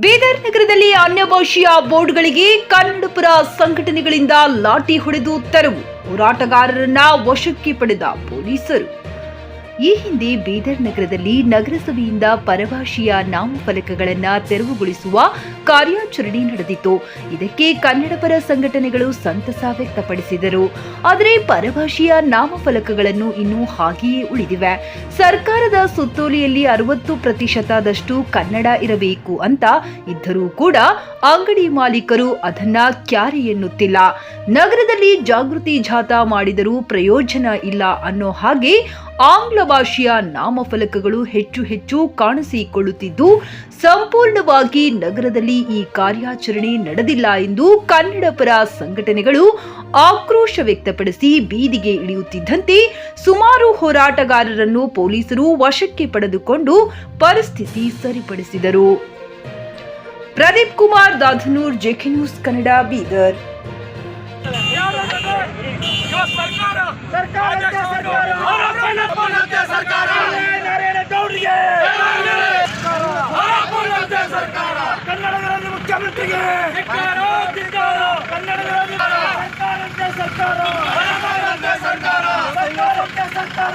ಬೀದರ್ ನಗರದಲ್ಲಿ ಅನ್ಯ ಭಾಷೆಯ ಬೋರ್ಡ್ಗಳಿಗೆ ಕನ್ನಡಪುರ ಸಂಘಟನೆಗಳಿಂದ ಲಾಠಿ ಹೊಡೆದು ತೆರವು ಹೋರಾಟಗಾರರನ್ನ ವಶಕ್ಕೆ ಪಡೆದ ಪೊಲೀಸರು ಈ ಹಿಂದೆ ಬೀದರ್ ನಗರದಲ್ಲಿ ನಗರಸಭೆಯಿಂದ ಪರಭಾಷೆಯ ನಾಮಫಲಕಗಳನ್ನು ತೆರವುಗೊಳಿಸುವ ಕಾರ್ಯಾಚರಣೆ ನಡೆದಿತ್ತು ಇದಕ್ಕೆ ಕನ್ನಡಪರ ಸಂಘಟನೆಗಳು ಸಂತಸ ವ್ಯಕ್ತಪಡಿಸಿದರು ಆದರೆ ಪರಭಾಷೆಯ ನಾಮಫಲಕಗಳನ್ನು ಇನ್ನೂ ಹಾಗೆಯೇ ಉಳಿದಿವೆ ಸರ್ಕಾರದ ಸುತ್ತೋಲೆಯಲ್ಲಿ ಅರವತ್ತು ಪ್ರತಿಶತದಷ್ಟು ಕನ್ನಡ ಇರಬೇಕು ಅಂತ ಇದ್ದರೂ ಕೂಡ ಅಂಗಡಿ ಮಾಲೀಕರು ಅದನ್ನ ಕ್ಯಾರಿ ಎನ್ನುತ್ತಿಲ್ಲ ನಗರದಲ್ಲಿ ಜಾಗೃತಿ ಜಾಥಾ ಮಾಡಿದರೂ ಪ್ರಯೋಜನ ಇಲ್ಲ ಅನ್ನೋ ಹಾಗೆ ಆಂಗ್ಲ ಭಾಷೆಯ ನಾಮಫಲಕಗಳು ಹೆಚ್ಚು ಹೆಚ್ಚು ಕಾಣಿಸಿಕೊಳ್ಳುತ್ತಿದ್ದು ಸಂಪೂರ್ಣವಾಗಿ ನಗರದಲ್ಲಿ ಈ ಕಾರ್ಯಾಚರಣೆ ನಡೆದಿಲ್ಲ ಎಂದು ಕನ್ನಡ ಪರ ಸಂಘಟನೆಗಳು ಆಕ್ರೋಶ ವ್ಯಕ್ತಪಡಿಸಿ ಬೀದಿಗೆ ಇಳಿಯುತ್ತಿದ್ದಂತೆ ಸುಮಾರು ಹೋರಾಟಗಾರರನ್ನು ಪೊಲೀಸರು ವಶಕ್ಕೆ ಪಡೆದುಕೊಂಡು ಪರಿಸ್ಥಿತಿ ಸರಿಪಡಿಸಿದರು ಪ್ರದೀಪ್ ಕುಮಾರ್ ದಾಧನೂರ್ ಜೆಕೆ ನ್ಯೂಸ್ ಕನ್ನಡ ಬೀದರ್ ಸರ್ಕಾರ ಸರ್ಕಾರ ಸರ್ಕಾರ ಕನ್ನಡಗಳನ್ನು ಮುಖ್ಯಮಂತ್ರಿಗೆ ಕನ್ನಡದ ಸರ್ಕಾರ ಸರ್ಕಾರ ಸರ್ಕಾರ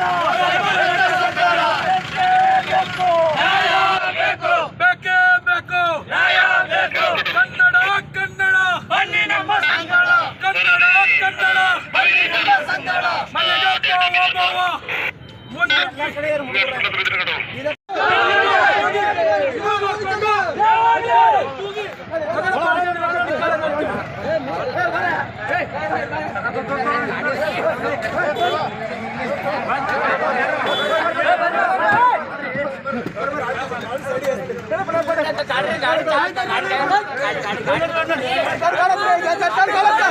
सरकार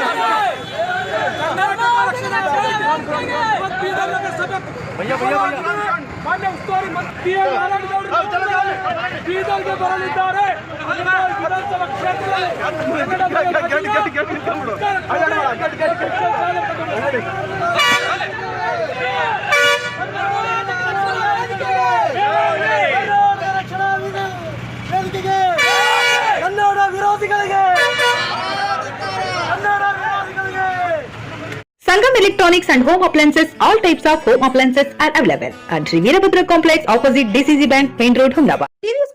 ಒಂದು ಮಾನ್ಯ ಉಸ್ತುವಾರಿ ಮಂತ್ರಿ ಬೀದರ್ಗೆ ಬರಲಿದ್ದಾರೆ ವಿಧಾನಸಭಾ ಕ್ಷೇತ್ರದಲ್ಲಿ Sangam Electronics and Home Appliances, all types of home appliances are available at Sri Virabhadra Complex opposite DCC Bank, Main Road, Ahmedabad.